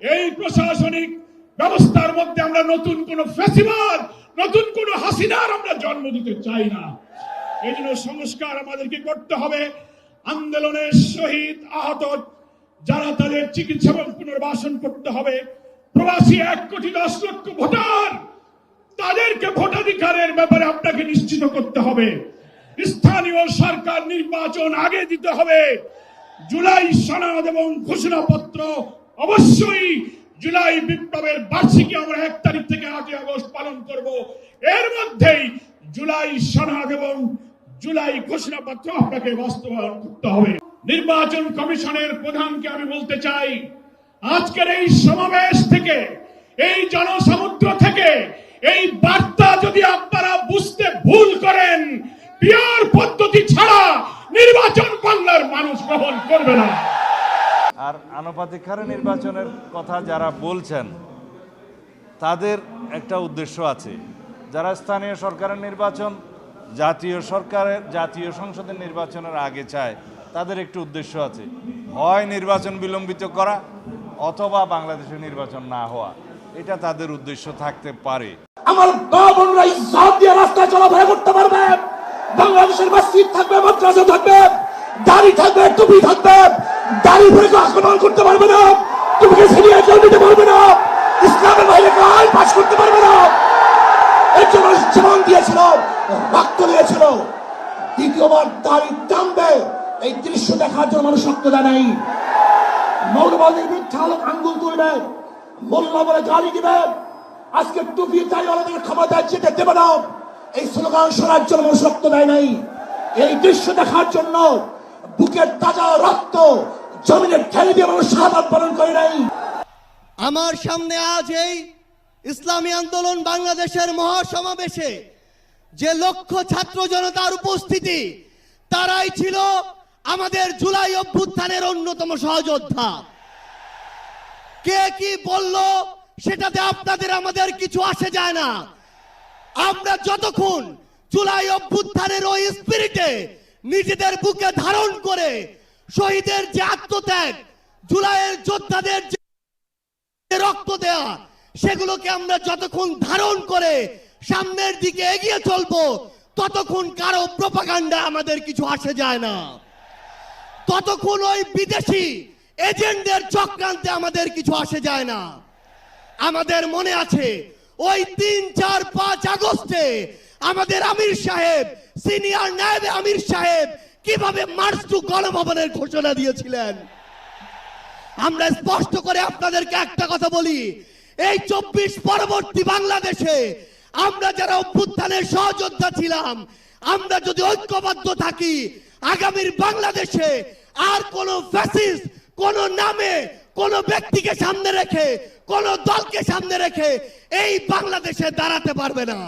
এই প্রশাসনিক ব্যবস্থার মধ্যে আমরা নতুন কোন ফেসিবাদ নতুন কোন হাসিনার আমরা জন্ম দিতে চাই না। এই জন্য সংস্কার আমাদেরকে করতে হবে। আন্দোলনের শহীদ আহত, যারা তাদের চিকিৎসা পুনর্বাসন করতে হবে, প্রবাসী এক কোটি দশ লক্ষ ভোটার, তাদেরকে ভোটাধিকারের ব্যাপারে আপনাকে নিশ্চিত করতে হবে। স্থানীয় সরকার নির্বাচন আগে দিতে হবে। জুলাই সনদ এবং ঘোষণাপত্র অবশ্যই জুলাই বিপ্লবের বার্ষিকী আমরা এক তারিখ থেকে আটই আগস্ট পালন করব। এর মধ্যেই জুলাই সনদ এবং জুলাই ঘোষণাপত্র আপনাকে বাস্তবায়ন করতে হবে। নির্বাচন কমিশনের প্রধানকে আমি বলতে চাই, আজকের এই সমাবেশ থেকে, এই জনসমুদ্র থেকে এই বার্তা যদি আপনারা বুঝতে ভুল করেন, পিওর পদ্ধতি ছাড়া নির্বাচন বাংলার মানুষ গ্রহণ করবে না। আনুপাতিক হারে নির্বাচনের কথা যারা বলছেন, তাদের একটা উদ্দেশ্য আছে। যারা স্থানীয় সরকারের নির্বাচন, জাতীয় সরকারের, জাতীয় সংসদের নির্বাচনের আগে চায়, তাদের একটু উদ্দেশ্য আছে। হয় নির্বাচন বিলম্বিত করা, অথবা বাংলাদেশে নির্বাচন না হওয়া। এটা তাদের উদ্দেশ্য থাকতে পারে। আমার মা ইজ্জত দিয়ে রাস্তায় চলাফেরা করতে পারবে। বাংলাদেশের থাকবে, মাদ্রাসা থাকবে দাড়ি থাকবে, টুপি থাকবে। দাড়ি পরে কেউ আক্রমণ করতে পারবে না। টুপিকে ছিনিয়ে কেউ নিতে পারবে না। ইসলামের বাইরে আইন পাশ করতে পারবে না। এর জন্য জীবন দিয়েছিল, রক্ত দিয়েছিল। দ্বিতীয়বার দাড়ি টানবে। এই দৃশ্য দেখার জন্য মানুষ রক্ত দেয় নাই। মৌলবাদীর মিথ্যা আঙ্গুল তুলবে। মোল্লা বলে গালি দিবে। আজকে টুপি দাড়িওয়ালাদের ক্ষমতায় যেতে দেবে না। এই স্লোগান শোনার জন্য মানুষ রক্ত দেয় নাই। এই দৃশ্য দেখার জন্য বুকের তাজা রক্ত জমিনে ঠেলে দিয়ে মানুষ শাহাদ পালন করে নাই। আমার সামনে আজ এই ইসলামী আন্দোলন বাংলাদেশের মহাসমাবেশে যে লক্ষ ছাত্র জনতার উপস্থিতি, তারাই ছিল আমাদের জুলাই অভ্যুত্থানের অন্যতম সহযোদ্ধা। কে কি বলল সেটাতে আপনাদের, আমাদের কিছু আসে যায় না। আমরা যতক্ষণ জুলাই অভ্যুত্থানের ওই স্পিরিটে নিজেদের বুকে ধারণ করে শহীদের যে আত্মত্যাগ, জুলাইয়ের যোদ্ধাদের যে রক্ত দেয়া, সেগুলোকে আমরা যতক্ষণ ধারণ করে সামনের দিকে এগিয়ে চলবো, ততক্ষণ কারও প্রপাগান্ডা আমাদের কিছু আসে যায় না। ততক্ষণ ওই বিদেশি এজেন্টদের চক্রান্তে আমাদের কিছু আসে যায় না। আমাদের মনে আছে, ওই তিন, চার, পাঁচ আগস্টে আমাদের আমির সাহেব, সিনিয়র নায়েব আমির সাহেব কীভাবে মার্চ টু গণভবনের ঘোষণা দিয়েছিলেন? আমরা স্পষ্ট করে আপনাদেরকে একটা কথা বলি, এই চব্বিশ পরবর্তী বাংলাদেশে আমরা যারা অভ্যুত্থানের সহযোদ্ধা ছিলাম, আমরা যদি ঐক্যবদ্ধ থাকি, আগামীর বাংলাদেশে আর কোন ফ্যাসিস্ট কোন নামে, কোন ব্যক্তিকে সামনে রেখে, কোন দলকে সামনে রেখে এই বাংলাদেশে দাঁড়াতে পারবে না।